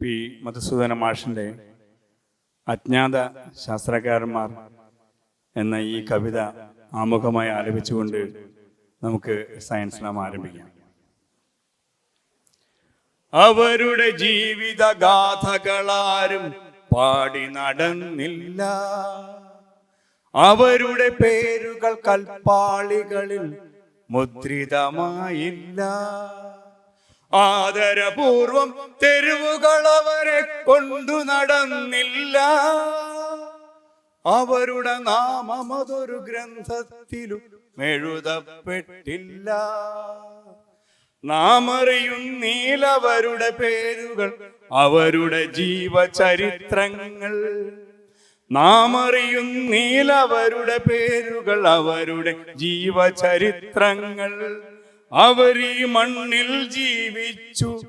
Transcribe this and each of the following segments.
P. Madhusudana മാഷിന്റെ അജ്ഞാത ശാസ്ത്രകാരന്മാർ എന്ന ഈ കവിത ആമുഖമായി ആലപിച്ചുകൊണ്ട് നമുക്ക് സയൻസ് നാം ആരംഭിക്കാം. അവരുടെ ജീവിത ഗാഥകളാരും പാടി നടന്നില്ല. അവരുടെ പേരുകൾ കൽപ്പാളികളിൽ മുദ്രിതമായില്ല. ആദരപൂർവം തെരുവുകൾ അവരെ കൊണ്ടു നടന്നില്ല. അവരുടെ നാമമതൊരു ഗ്രന്ഥത്തിലും എഴുതപ്പെട്ടില്ല. നാം അറിയുന്നീലവരുടെ പേരുകൾ അവരുടെ ജീവചരിത്രങ്ങൾ. നാം അറിയുന്നീലവരുടെ പേരുകൾ അവരുടെ ജീവചരിത്രങ്ങൾ. അവരീ മണ്ണിൽ ജീവിച്ചു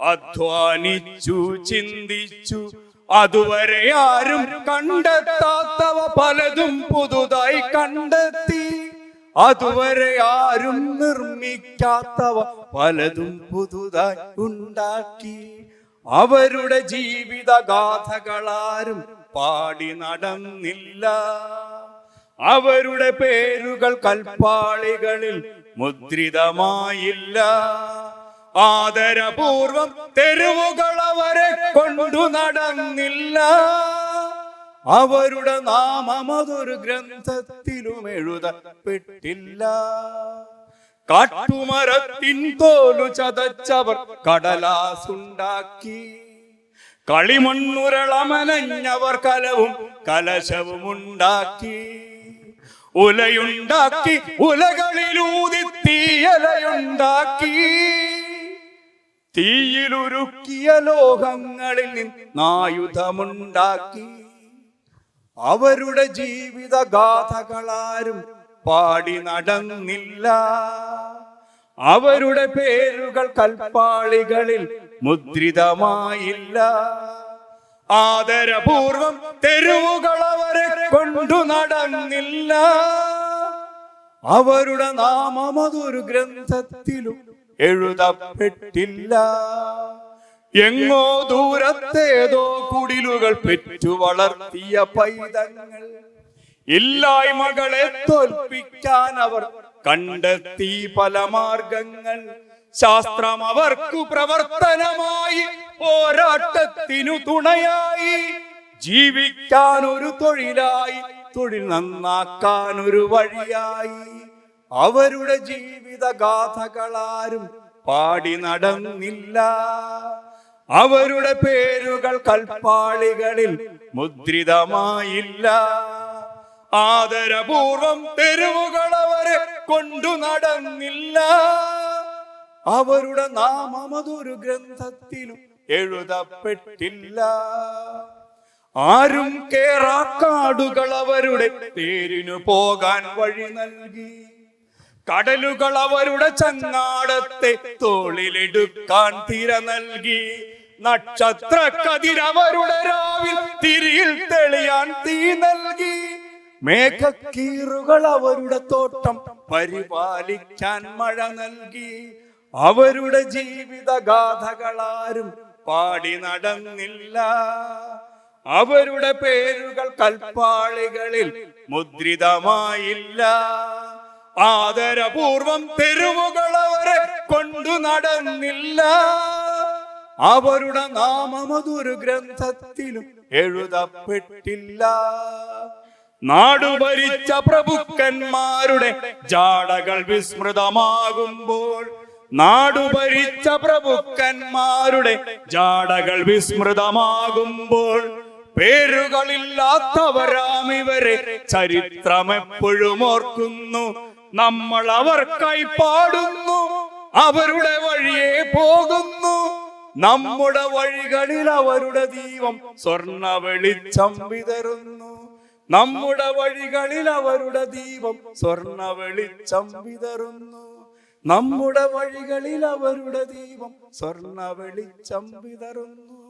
അധ്വാനിച്ചു ചിന്തിച്ചു. അതുവരെ ആരും കണ്ടെത്താത്തവ പലതും പുതുതായി കണ്ടെത്തി. അതുവരെ ആരും നിർമ്മിക്കാത്തവ പലതും പുതുതായി ഉണ്ടാക്കി. അവരുടെ ജീവിത ഗാഥകളാരും പാടി നടന്നില്ല. അവരുടെ പേരുകൾ കൽപ്പാളികളിൽ മുദ്രിതമായില്ല. ആദരപൂർവം തെരുവുകൾ അവരെ കൊണ്ടു നടന്നില്ല. അവരുടെ നാമമതൊരു ഗ്രന്ഥത്തിലും എഴുതപ്പെട്ടില്ല. കാട്ടുമരത്തിൻ തോലു ചതച്ചവർ കടലാസുണ്ടാക്കി. കളിമണ്ണുരളമനഞ്ഞവർ കലവും കലശവും ഉണ്ടാക്കി ഉലയുണ്ടാക്കി ഉലകളിലൂതി തീയലയുണ്ടാക്കി തീയിലുരുക്കിയ ലോകങ്ങളിൽ നിന്നായുധമുണ്ടാക്കി അവരുടെ ജീവിത ഗാഥകളാരും പാടി നടന്നില്ല. അവരുടെ പേരുകൾ കൽപ്പാളികളിൽ മുദ്രിതമായില്ല. ആദരപൂർവം തെരുവുകൾ അവരെ കൊണ്ടു നടന്നില്ല. അവരുടെ നാമം അതൊരു ഗ്രന്ഥത്തിലും എഴുതപ്പെട്ടില്ല. എങ്ങോ ദൂരത്തേതോ കുടിലുകൾ പെറ്റു വളർത്തിയ പൈതങ്ങൾ. ഇല്ലായ്മകളെ തോൽപ്പിക്കാൻ അവർ കണ്ടെത്തി പല മാർഗങ്ങൾ. ശാസ്ത്രം അവർക്കു പ്രവർത്തനമായി. പോരാട്ടത്തിനു തുണയായി ജീവിക്കാൻ ഒരു തൊഴിലായി തൊഴിൽ നന്നാക്കാൻ ഒരു വഴിയായി. അവരുടെ ജീവിതഗാഥകളാരും പാടി നടന്നില്ല. അവരുടെ പേരുകൾ കൽപ്പാളികളിൽ മുദ്രിതമായില്ല. ആദരപൂർവം തെരുവുകൾ അവരെ കൊണ്ടു നടന്നില്ല. അവരുടെ നാമമതൊരു ഗ്രന്ഥത്തിലും എഴുതപ്പെട്ടില്ല. ആരും കേറാക്കാടുകൾ അവരുടെ തേരിനു പോകാൻ വഴി നൽകി. കടലുകൾ അവരുടെ ചങ്ങാടത്തെ തോളിലെടുക്കാൻ തിര നൽകി. നക്ഷത്ര കതിരവരുടെ രാവിൽ തിരിയിൽ തെളിയാൻ തീ നൽകി. മേഘക്കീറുകൾ അവരുടെ തോട്ടം പരിപാലിക്കാൻ മഴ നൽകി. അവരുടെ ജീവിതഗാഥകളാരും പാടി നടന്നില്ല. അവരുടെ പേരുകൾ കൽപ്പാളികളിൽ മുദ്രിതമായില്ല. ആദരപൂർവം തെരുവുകൾ അവരെ കൊണ്ടു നടന്നില്ല. അവരുടെ നാമമതൊരു ഗ്രന്ഥത്തിലും എഴുതപ്പെട്ടില്ല. നാടുഭരിച്ച പ്രഭുക്കന്മാരുടെ ജാടകൾ വിസ്മൃതമാകുമ്പോൾ നാടുഭരിച്ച പ്രഭുക്കന്മാരുടെ ജാടകൾ വിസ്മൃതമാകുമ്പോൾ പേരുകളില്ലാത്തവരാം ഇവരെ ചരിത്രം എപ്പോഴും ഓർക്കുന്നു. നമ്മൾ അവർക്കായി പാടുന്നു. അവരുടെ വഴിയെ പോകുന്നു. നമ്മുടെ വഴികളിൽ അവരുടെ ദീപം സ്വർണ വെളിച്ചം വിതറുന്നു. നമ്മുടെ വഴികളിൽ അവരുടെ ദീപം സ്വർണ വെളിച്ചം വിതറുന്നു. നമ്മുടെ വഴികളിൽ അവരുടെ ദീപം സ്വർണ വെളിച്ചം വിതറുന്നു.